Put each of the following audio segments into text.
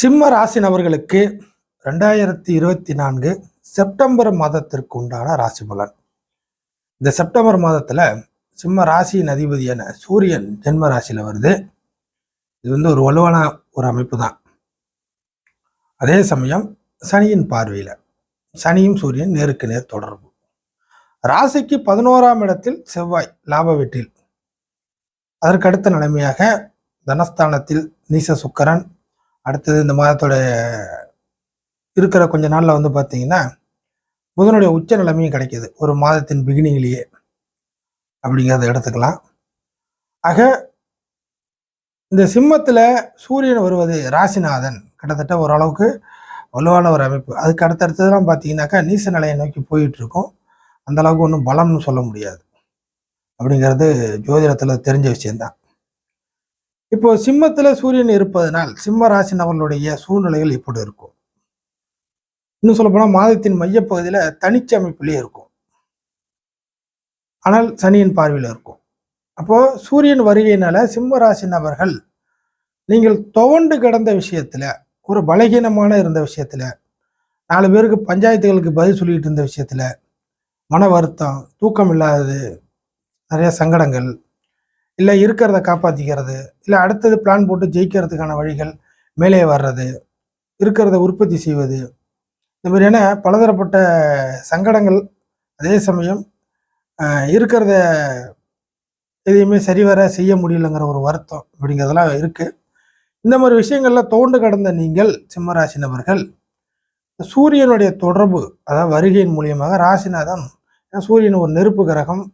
சிம்ம ராசி நபர்களுக்கு ரெண்டாயிரத்தி இருபத்தி நான்கு செப்டம்பர் மாதத்திற்கு உண்டான ராசி பலன். இந்த செப்டம்பர் மாதத்துல சிம்ம ராசியின் அதிபதியான சூரியன் ஜென்ம ராசியில வருது. இது வந்து ஒரு வலுவான ஒரு அமைப்பு தான். அதே சமயம் சனியின் பார்வையில சனியும் சூரியன் நேருக்கு நேர் தொடர்பு. ராசிக்கு பதினோராம் இடத்தில் செவ்வாய் லாப வீட்டில். அதற்கடுத்த நிலைமையாக தனஸ்தானத்தில் நீச சுக்கரன் அடுத்தது இந்த மாதத்தோட இருக்கிற கொஞ்ச நாளில் வந்து பார்த்தீங்கன்னா புதனுடைய உச்ச நிலைமையும் கிடைக்கிது. ஒரு மாதத்தின் பிகினிங்லேயே அப்படிங்கிறத எடுத்துக்கலாம். ஆக இந்த சிம்மத்தில் சூரியன் வருவது ராசிநாதன். கிட்டத்தட்ட ஓரளவுக்கு வலுவான ஒரு அமைப்பு. அதுக்கு அடுத்தடுத்ததெல்லாம் பார்த்தீங்கன்னாக்கா நீச நிலையை நோக்கி போயிட்டுருக்கோம். அந்தளவுக்கு அந்த அளவுக்கு ஒன்றும் பலம்னு சொல்ல முடியாது. அப்படிங்கிறது ஜோதிடத்தில் தெரிஞ்ச விஷயந்தான் இப்போ சிம்மத்தில் சூரியன் இருப்பதனால் சிம்ம ராசி நபர்களுடைய சூழ்நிலைகள் இப்படி இருக்கும். இன்னும் சொல்லப்போனால் மாதத்தின் மையப்பகுதியில் தனிச்சு அமைப்பிலே இருக்கும். ஆனால் சனியின் பார்வையில் இருக்கும். அப்போது சூரியன் வருகையினால சிம்ம ராசி நபர்கள் நீங்கள் துவண்டு கிடந்த விஷயத்தில் ஒரு பலகீனமான இருந்த விஷயத்தில் நாலு பேருக்கு பஞ்சாயத்துகளுக்கு பதில் சொல்லிகிட்டு இருந்த விஷயத்தில் மன வருத்தம் தூக்கம் இல்லாதது நிறைய சங்கடங்கள் இல்லை இருக்கிறத காப்பாற்றிக்கிறது இல்லை அடுத்தது பிளான் போட்டு ஜெயிக்கிறதுக்கான வழிகள் மேலே வர்றது இருக்கிறத உற்பத்தி செய்வது. இந்த மாதிரியான பலதரப்பட்ட சங்கடங்கள் அதே சமயம் இருக்கிறத எதையுமே சரிவர செய்ய முடியலங்கிற ஒரு வருத்தம் அப்படிங்கிறதெல்லாம் இருக்குது இந்த மாதிரி விஷயங்களில் தோண்டு கடந்த நீங்கள் சிம்மராசி நபர்கள் சூரியனுடைய தொடர்பு அதாவது வருகையின் மூலியமாக ராசிநாதன் ஏன்னா சூரியன் ஒரு நெருப்பு கிரகம்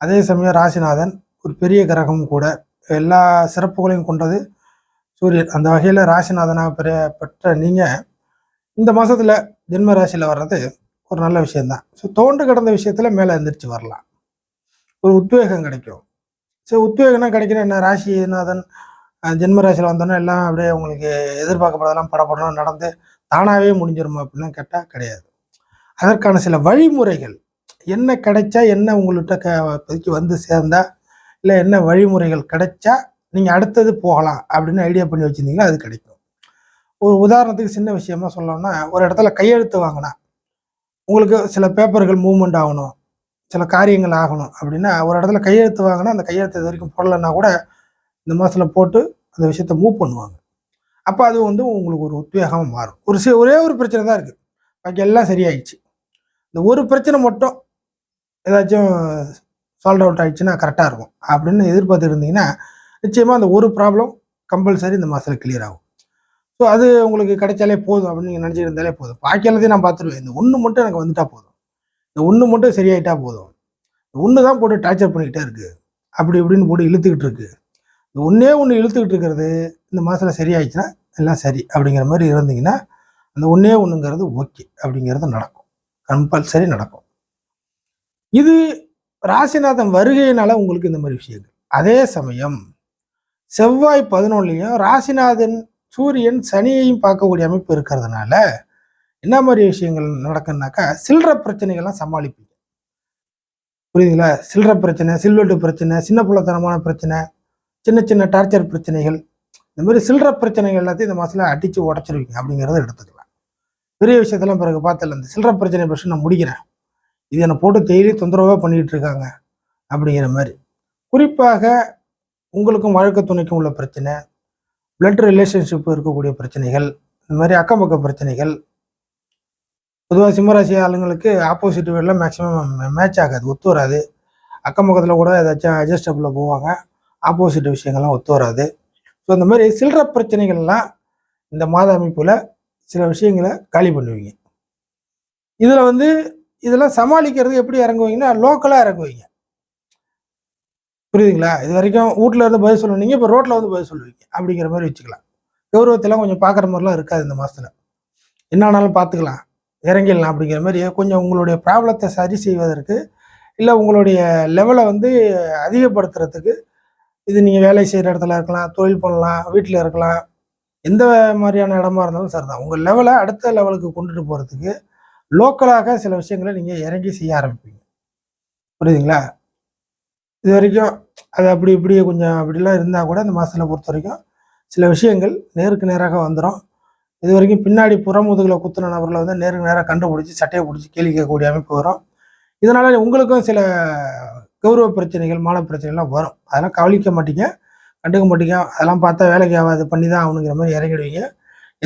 அதே சமயம் ராசிநாதன் ஒரு பெரிய கிரகமும் கூட எல்லா சிறப்புகளையும் கொண்டது சூரியன். அந்த வகையில் ராசிநாதனாக பெற பெற்ற நீங்கள் இந்த மாதத்தில் ஜென்ம ராசியில் வர்றது ஒரு நல்ல விஷயந்தான் ஸோ தோண்டு கிடந்த விஷயத்தில் மேலே எந்திரிச்சு வரலாம். ஒரு உத்வேகம் கிடைக்கும். ஸோ உத்வேகம்னா கிடைக்கிற என்ன? ராசிநாதன் ஜென்ம ராசியில் வந்தோன்னே எல்லாம் அப்படியே உங்களுக்கு எதிர்பார்க்கப்படாதெல்லாம் படப்படணும் நடந்து தானாகவே முடிஞ்சிருமா அப்படின்னா கேட்டால் கிடையாது. அதற்கான சில வழிமுறைகள். என்ன கிடைச்சா என்ன உங்கள்கிட்ட க இப்போதைக்கு வந்து சேர்ந்தால் இல்லை என்ன வழிமுறைகள் கிடைச்சா நீங்கள் அடுத்தது போகலாம் அப்படின்னு ஐடியா பண்ணி வச்சுருந்தீங்கன்னா அது கிடைக்கும். ஒரு உதாரணத்துக்கு சின்ன விஷயமா சொல்லணும்னா ஒரு இடத்துல கையெழுத்து வாங்கினா உங்களுக்கு சில பேப்பர்கள் மூவ்மெண்ட் ஆகணும் சில காரியங்கள் ஆகணும் அப்படின்னா ஒரு இடத்துல கையெழுத்து வாங்கினா அந்த கையெழுத்து இது வரைக்கும் போடலைன்னா கூட இந்த மாதத்தில் போட்டு அந்த விஷயத்த மூவ் பண்ணுவாங்க. அப்போ அது வந்து உங்களுக்கு ஒரு உத்வேகமாக மாறும். ஒரு சி ஒரே ஒரு பிரச்சனை தான் இருக்குது பாக்கி எல்லாம் சரியாயிடுச்சு. இந்த ஒரு பிரச்சனை மட்டும் ஏதாச்சும் சால்வ் அவுட் ஆயிடுச்சுன்னா கரெக்டாக இருக்கும். அப்படின்னு எதிர்பார்த்து இருந்தீங்கன்னா நிச்சயமாக அந்த ஒரு ப்ராப்ளம் கம்பல்சரி இந்த மாதத்தில் கிளியர் ஆகும். ஸோ அது உங்களுக்கு கிடைச்சாலே போதும் அப்படின்னு நீங்கள் நினச்சிட்டு இருந்தாலே போதும். பாக்கி எல்லாத்தையும் நான் பார்த்துருவேன். இந்த ஒன்று மட்டும் எனக்கு வந்துட்டா போதும். இந்த ஒன்று மட்டும் சரியாயிட்டா போதும். இந்த ஒன்று தான் போட்டு டார்ச்சர் பண்ணிக்கிட்டே இருக்குது அப்படி இப்படின்னு போட்டு இழுத்துக்கிட்டு இருக்கு. இந்த ஒன்றே ஒன்று இழுத்துக்கிட்டு இருக்கிறது இந்த மாதத்தில் சரியாயிடுச்சுன்னா எல்லாம் சரி அப்படிங்கிற மாதிரி இருந்தீங்கன்னா அந்த ஒன்றே ஒன்றுங்கிறது ஓகே அப்படிங்கிறது நடக்கும். கம்பல்சரி நடக்கும். இது ராசிநாதன் வருகையினால உங்களுக்கு இந்த மாதிரி விஷயங்கள். அதே சமயம் செவ்வாய் பதினொன்றுலையும் ராசிநாதன் சூரியன் சனியையும் பார்க்கக்கூடிய அமைப்பு இருக்கிறதுனால என்ன மாதிரி விஷயங்கள் நடக்குன்னாக்கா சில்லற பிரச்சனைகள்லாம் சமாளிப்பீங்க. புரியுதுங்களா? சில்லற பிரச்சனை சில்வெட்டு பிரச்சனை சின்ன புள்ளத்தனமான பிரச்சனை சின்ன சின்ன டார்ச்சர் பிரச்சனைகள். இந்த மாதிரி சில்லற பிரச்சனைகள் எல்லாத்தையும் இந்த மாதத்தில் அடித்து உடச்சிருவீங்க அப்படிங்கிறத எடுத்துக்கலாம். பெரிய விஷயத்தெல்லாம் பிறகு பார்த்துல இந்த சில்லற பிரச்சனை பிரச்சனை நான் முடிக்கிறேன். இது என்னை போட்டு டெய்லி தொந்தரவாக பண்ணிகிட்டு இருக்காங்க அப்படிங்கிற மாதிரி. குறிப்பாக உங்களுக்கும் வழக்க துணைக்கும் உள்ள பிரச்சனை பிளட் ரிலேஷன்ஷிப் இருக்கக்கூடிய பிரச்சனைகள் இந்த மாதிரி அக்கம் பக்க பிரச்சனைகள் பொதுவாக சிம்மராசி ஆளுங்களுக்கு ஆப்போசிட் வேர்டில் மேக்ஸிமம் மேட்ச் ஆகாது ஒத்து வராது. அக்கம் பக்கத்தில் கூட ஏதாச்சும் அட்ஜஸ்டபிளில் போவாங்க ஆப்போசிட் விஷயங்கள்லாம் ஒத்து வராது. ஸோ இந்த மாதிரி சில்லற பிரச்சனைகள்லாம் இந்த மாத அமைப்பில் சில விஷயங்களை காலி பண்ணுவீங்க. இதில் வந்து இதெல்லாம் சமாளிக்கிறது எப்படி இறங்குவீங்கன்னா லோக்கலாக இறங்குவீங்க. புரியுதுங்களா? இது வரைக்கும் வீட்டில் இருந்து பதில் சொல்லுவீங்க இப்போ ரோட்டில் வந்து பதில் சொல்லுவீங்க. அப்படிங்கிற மாதிரி வச்சுக்கலாம். கௌரவத்தெல்லாம் கொஞ்சம் பார்க்குற மாதிரிலாம் இருக்காது இந்த மாதத்தில் என்ன ஆனாலும் பார்த்துக்கலாம். இறங்கிடலாம் அப்படிங்கிற மாதிரி கொஞ்சம் உங்களுடைய ப்ராப்ளத்தை சரி செய்வதற்கு இல்லை உங்களுடைய லெவலை வந்து அதிகப்படுத்துறதுக்கு இது நீங்கள் வேலை செய்கிற இடத்துல இருக்கலாம் தொழில் பண்ணலாம் வீட்டில் இருக்கலாம். எந்த மாதிரியான இடமா இருந்தாலும் சரிதான். உங்கள் லெவலை அடுத்த லெவலுக்கு கொண்டுட்டு போகிறதுக்கு லோக்கலாக சில விஷயங்களை நீங்கள் இறங்கி செய்ய ஆரம்பிப்பீங்க. புரியுதுங்களா? இது வரைக்கும் அது அப்படி இப்படி கொஞ்சம் அப்படிலாம் இருந்தால் கூட இந்த மாதத்தில் பொறுத்த வரைக்கும் சில விஷயங்கள் நேருக்கு நேராக வந்துடும் இது வரைக்கும் பின்னாடி புறமுதுகில் குத்துன நபர்களை வந்து நேருக்கு நேராக கண்டுபிடிச்சி சட்டையை பிடிச்சி கேள்வி கேட்கக்கூடிய அமைப்பு வரும். இதனால் உங்களுக்கும் சில கௌரவ பிரச்சனைகள் மான பிரச்சனைகள்லாம் வரும். அதெல்லாம் கவனிக்க மாட்டீங்க கண்டுக்க மாட்டீங்க. அதெல்லாம் பார்த்தா வேலைக்கு ஆகாது பண்ணி தான் ஆகணுங்கிற மாதிரி இறங்கிடுவீங்க.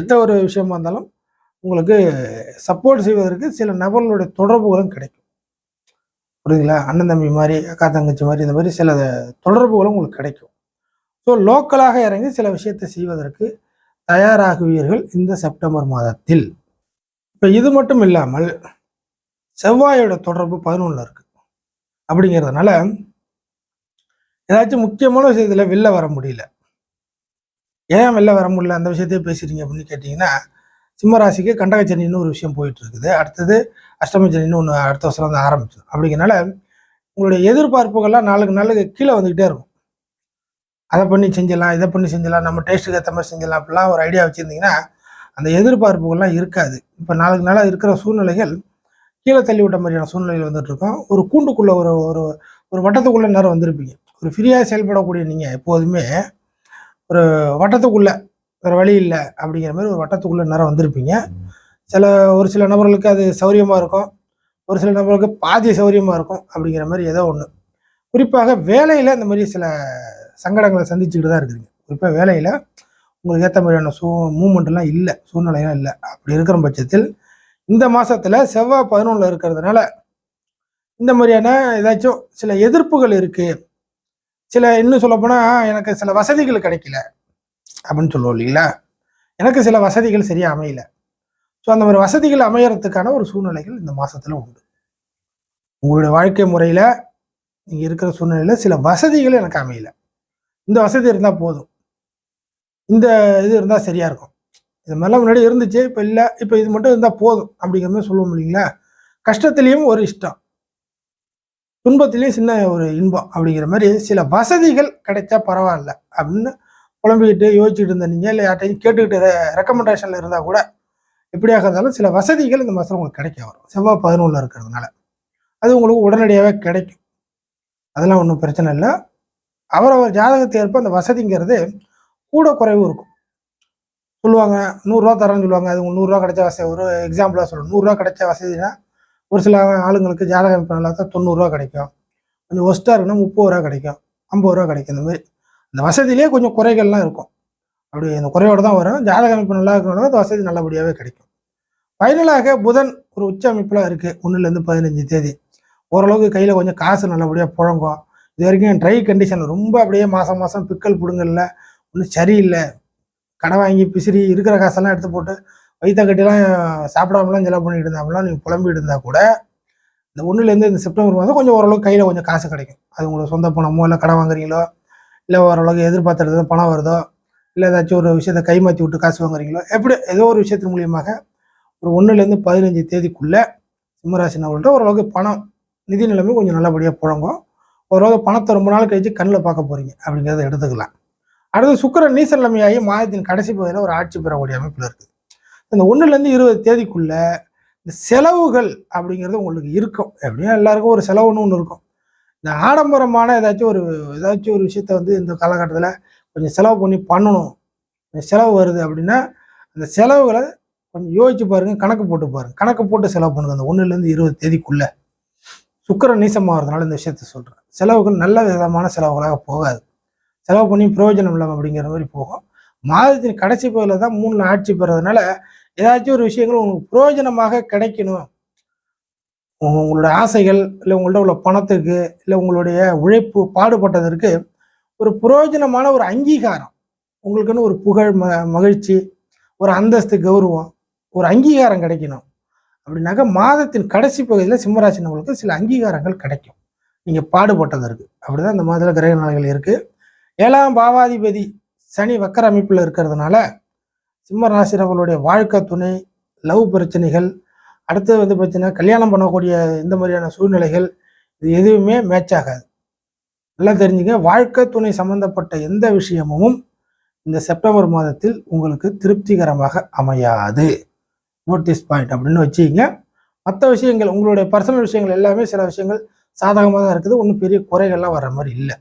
எந்த ஒரு விஷயமா இருந்தாலும் உங்களுக்கு சப்போர்ட் செய்வதற்கு சில நபர்களுடைய தொடர்புகளும் கிடைக்கும். புரியுதுங்களா? அண்ணன் தம்பி மாதிரி அக்கா தங்கச்சி மாதிரி இந்த மாதிரி சில தொடர்புகளும் உங்களுக்கு கிடைக்கும். ஸோ லோக்கலாக இறங்கி சில விஷயத்தை செய்வதற்கு தயாராகுவீர்கள் இந்த செப்டம்பர் மாதத்தில். இப்போ இது மட்டும் இல்லாமல் செவ்வாயோட தொடர்பு பதினொன்றில் இருக்குது அப்படிங்கிறதுனால ஏதாச்சும் முக்கியமான விஷயத்தில் வெளில வர முடியல. ஏன் வெளில வர முடியல? அந்த விஷயத்தையே பேசுகிறீங்க அப்படின்னு கேட்டிங்கன்னா சிம்மராசிக்கு கண்டகச்சனின்னு ஒரு விஷயம் போயிட்டு இருக்குது அடுத்தது அஷ்டமச்சனின்னு ஒன்று அடுத்த வருஷம் வந்து ஆரம்பிச்சிடும் அப்படிங்கிறனால உங்களுடைய எதிர்பார்ப்புகள்லாம் நாளுக்கு நாளுக்கு கீழே வந்துக்கிட்டே இருக்கும். அதை பண்ணி செஞ்சிடலாம் இதை பண்ணி செஞ்சிடலாம் நம்ம டேஸ்ட்டுக்கு ஏற்ற மாதிரி செஞ்சிடலாம் அப்படிலாம் ஒரு ஐடியா வச்சுருந்தீங்கன்னா அந்த எதிர்பார்ப்புகள்லாம் இருக்காது. இப்போ நாளுக்கு நாளாக இருக்கிற சூழ்நிலைகள் கீழே தள்ளி விட்ட மாதிரியான சூழ்நிலைகள் வந்துட்டுருக்கோம். ஒரு கூண்டுக்குள்ளே ஒரு ஒரு ஒரு வட்டத்துக்குள்ளே நேரம் வந்திருப்பீங்க. ஒரு ஃப்ரீயாக செயல்படக்கூடிய நீங்கள் எப்போதுமே ஒரு வட்டத்துக்குள்ளே வேறு வழி இல்லை அப்படிங்கிற மாதிரி ஒரு வட்டத்துக்குள்ளே நேரம் வந்திருப்பீங்க. சில ஒரு சில நபர்களுக்கு அது சௌரியமாக இருக்கும். ஒரு சில நபர்களுக்கு பாதி சௌரியமாக இருக்கும் அப்படிங்கிற மாதிரி ஏதோ ஒன்று குறிப்பாக வேலையில் இந்த மாதிரி சில சங்கடங்களை சந்திச்சுக்கிட்டு தான் இருக்குதுங்க குறிப்பாக வேலையில் உங்களுக்கு ஏற்ற மாதிரியான சூ மூமெண்ட்லாம் இல்லை சூழ்நிலையெல்லாம் இல்லை. அப்படி இருக்கிற பட்சத்தில் இந்த மாதத்தில் செவ்வாய் பதினொன்றில் இருக்கிறதுனால இந்த மாதிரியான ஏதாச்சும் சில எதிர்ப்புகள் இருக்குது சில இன்னும் சொல்லப்போனால் எனக்கு சில வசதிகள் கிடைக்கல. அப்படின்னு சொல்லுவோம் இல்லைங்களா? எனக்கு சில வசதிகள் சரியாக அமையல. ஸோ அந்த மாதிரி வசதிகள் அமையறதுக்கான ஒரு சூழ்நிலைகள் இந்த மாதத்தில் உண்டு. உங்களுடைய வாழ்க்கை முறையில் நீங்கள் இருக்கிற சூழ்நிலையில் சில வசதிகள் எனக்கு அமையல. இந்த வசதி இருந்தால் போதும். இந்த இது இருந்தால் சரியாக இருக்கும். இது மாதிரிலாம் முன்னாடி இருந்துச்சு இப்போ இல்லை இப்போ இது மட்டும் இருந்தால் போதும் அப்படிங்கிற மாதிரி சொல்லுவோம் இல்லைங்களா? கஷ்டத்துலேயும் ஒரு இஷ்டம். துன்பத்திலையும் சின்ன ஒரு இன்பம் அப்படிங்கிற மாதிரி சில வசதிகள் கிடைச்சா பரவாயில்ல அப்படின்னு புலம்பிக்கிட்டு யோசிச்சுட்டு இருந்த நீங்கள் இல்லை யார்ட்டையும் கேட்டுக்கிட்டு ரெக்கமெண்டேஷனில் இருந்தால் கூட எப்படியாக இருந்தாலும் சில வசதிகள் இந்த மாதம் உங்களுக்கு கிடைக்க வரும். செவ்வாய் பதினொன்றில் இருக்கிறதுனால. அது உங்களுக்கு உடனடியாகவே கிடைக்கும். அதெல்லாம் ஒன்றும் பிரச்சனை இல்லை. அவரவர் ஜாதகத்தை ஏற்ப அந்த வசதிங்கிறது கூட குறைவு இருக்கும். சொல்லுவாங்க நூறுரூவா தரேன்னு சொல்லுவாங்க. அது உங்களுக்கு நூறுரூவா கிடைச்ச வசதி. ஒரு எக்ஸாம்பிளாக சொல்லணும். நூறுரூவா கிடைச்ச வசதினா ஒரு சில ஆளுங்களுக்கு ஜாதகம் அமைப்பு நல்லா தான் தொண்ணூறுரூவா கிடைக்கும். கொஞ்சம் ஒஸ்ட்டாக இருக்குன்னா முப்பது ரூபா கிடைக்கும். ஐம்பது ரூபா கிடைக்கும் இந்த மாதிரி. இந்த வசதியிலே கொஞ்சம் குறைகள்லாம் இருக்கும். அப்படி அந்த குறையோடு தான் வரும். ஜாதக அமைப்பு நல்லா இருக்கணும் அந்த வசதி நல்லபடியாகவே கிடைக்கும். ஃபைனலாக புதன் ஒரு உச்ச அமைப்பில் இருக்குது ஒன்றுலேருந்து பதினஞ்சு தேதி. ஓரளவுக்கு கையில் கொஞ்சம் காசு நல்லபடியாக புழங்கும். இது வரைக்கும் ட்ரை கண்டிஷன் ரொம்ப அப்படியே மாதம் மாதம் பிக்கல் பிடுங்கல்ல. ஒன்றும் சரியில்லை. கடை வாங்கி பிசிறி இருக்கிற காசெல்லாம் எடுத்து போட்டு வயிற்ற கட்டிலாம் சாப்பிடாமலாம் செலவு பண்ணிட்டு இருந்தாமலாம் நீங்கள் புலம்பிட்டு இருந்தால் கூட இந்த ஒன்றுலேருந்து இந்த செப்டம்பர் மாதம் கொஞ்சம் ஓரளவுக்கு கையில் கொஞ்சம் காசு கிடைக்கும். அது உங்களுக்கு சொந்த பணமோ இல்லை கடன் வாங்குறீங்களோ இல்லை ஓரளவுக்கு எதிர்பார்த்துறது பணம் வருதோ இல்லை ஏதாச்சும் ஒரு விஷயத்தை கை மாற்றி விட்டு காசு வாங்குறீங்களோ எப்படி ஏதோ ஒரு விஷயத்தின் மூலியமாக ஒரு ஒன்றுலேருந்து பதினஞ்சு தேதிக்குள்ளே சிம்மராசி நபர்கள்ட்ட ஓரளவுக்கு பணம் நிதி நிலைமை கொஞ்சம் நல்லபடியாக புழங்கும். ஓரளவுக்கு பணத்தை ரொம்ப நாள் கழித்து கண்ணில் பார்க்க போகிறீங்க அப்படிங்கிறத எடுத்துக்கலாம். அடுத்து சுக்கிரன் நீசநிலைமையாகி மாதத்தின் கடைசி பகுதியில் ஒரு ஆட்சி பெறக்கூடிய அமைப்பில் இருக்குது இந்த ஒன்றுலேருந்து இருபது தேதிக்குள்ளே இந்த செலவுகள் அப்படிங்கிறது உங்களுக்கு இருக்கும். எப்படியும் எல்லாருக்கும் ஒரு செலவுன்னு ஒன்று இருக்கும். இந்த ஆடம்பரமான ஏதாச்சும் ஒரு ஏதாச்சும் ஒரு விஷயத்த வந்து இந்த காலகட்டத்தில் கொஞ்சம் செலவு பண்ணி பண்ணணும். செலவு வருது அப்படின்னா அந்த செலவுகளை கொஞ்சம் யோசிச்சு பாருங்க கணக்கு போட்டு பாருங்க. கணக்கு போட்டு செலவு பண்ணுங்க. அந்த ஒன்றுலேருந்து இருபது தேதிக்குள்ளே. சுக்கரம் நீசமாகிறதுனால இந்த விஷயத்த சொல்கிறேன் செலவுகள் நல்ல விதமான செலவுகளாக போகாது. செலவு பண்ணி பிரயோஜனம் இல்லாமல் அப்படிங்கிற மாதிரி போகும். மாதத்தின் கடைசி பகுதியில் தான் மூணில் ஆட்சி பெறதுனால ஏதாச்சும் ஒரு விஷயங்கள் உங்களுக்கு பிரயோஜனமாக கிடைக்கணும். உங்களோட ஆசைகள் இல்லை உங்கள்ட்ட உள்ள பணத்துக்கு இல்லை உங்களுடைய உழைப்பு பாடுபட்டதற்கு ஒரு பிரயோஜனமான ஒரு அங்கீகாரம். உங்களுக்குன்னு ஒரு புகழ் ம மகிழ்ச்சி ஒரு அந்தஸ்து கௌரவம் ஒரு அங்கீகாரம் கிடைக்கணும். அப்படின்னாக்கா மாதத்தின் கடைசி பகுதியில் சிம்மராசி நம்மளுக்கு சில அங்கீகாரங்கள் கிடைக்கும். நீங்கள் பாடுபட்டதற்கு. அப்படி தான் இந்த மாதத்தில் கிரக நாளைகள் இருக்குது ஏழாம் பாவாதிபதி சனி வக்கர அமைப்பில் இருக்கிறதுனால சிம்மராசி நம்மளுடைய வாழ்க்கை துணை லவ் பிரச்சனைகள் அடுத்தது வந்து பார்த்தீங்கன்னா கல்யாணம் பண்ணக்கூடிய இந்த மாதிரியான சூழ்நிலைகள் இது எதுவுமே மேட்ச் ஆகாது. நல்லா தெரிஞ்சுங்க. வாழ்க்கை துணை சம்பந்தப்பட்ட எந்த விஷயமும் இந்த செப்டம்பர் மாதத்தில் உங்களுக்கு திருப்திகரமாக அமையாது. நோட்டீஸ் பாயிண்ட் அப்படின்னு வச்சுக்கிங்க. மற்ற விஷயங்கள் உங்களுடைய பர்சனல் விஷயங்கள் எல்லாமே சில விஷயங்கள் சாதகமாக தான் இருக்குது. ஒன்றும் பெரிய குறைகள்லாம் வர்ற மாதிரி இல்லை.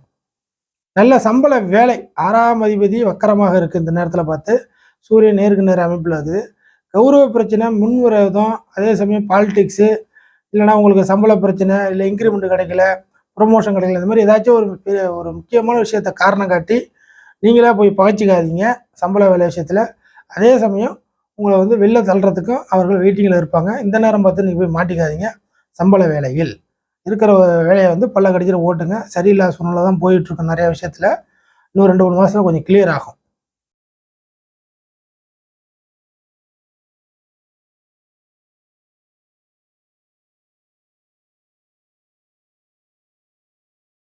நல்ல சம்பள வேலை ஆறாம் அதிபதி வக்கரமாக இருக்குது இந்த நேரத்தில் பார்த்து. சூரியன் நேருக்கு நேர் அமைப்பில் இருக்குது. கௌரவ பிரச்சனை முன்விரோதம் அதே சமயம் பாலிடிக்ஸு இல்லைனா உங்களுக்கு சம்பள பிரச்சனை இல்லை இன்க்ரிமெண்ட் கிடைக்கல ப்ரொமோஷன் கிடைக்கல இந்த மாதிரி ஏதாச்சும் ஒரு பெரிய ஒரு முக்கியமான விஷயத்த காரணம் காட்டி நீங்களே போய் பகச்சிக்காதீங்க சம்பள வேலை விஷயத்தில். அதே சமயம் உங்களை வந்து வெளில தள்ளுறதுக்கும் அவர்கள் வெயிட்டிங்கில் இருப்பாங்க. இந்த நேரம் பார்த்து நீங்கள் போய் மாட்டிக்காதீங்க சம்பள வேலையில். இருக்கிற வேலையை வந்து பல்ல கடிச்சிட்டு ஓட்டுங்க. சரியில்லாத சூழ்நிலை தான் போயிட்டுருக்கோம் நிறைய விஷயத்தில். இன்னும் ரெண்டு மூணு மாதத்துல கொஞ்சம் கிளியர் ஆகும்.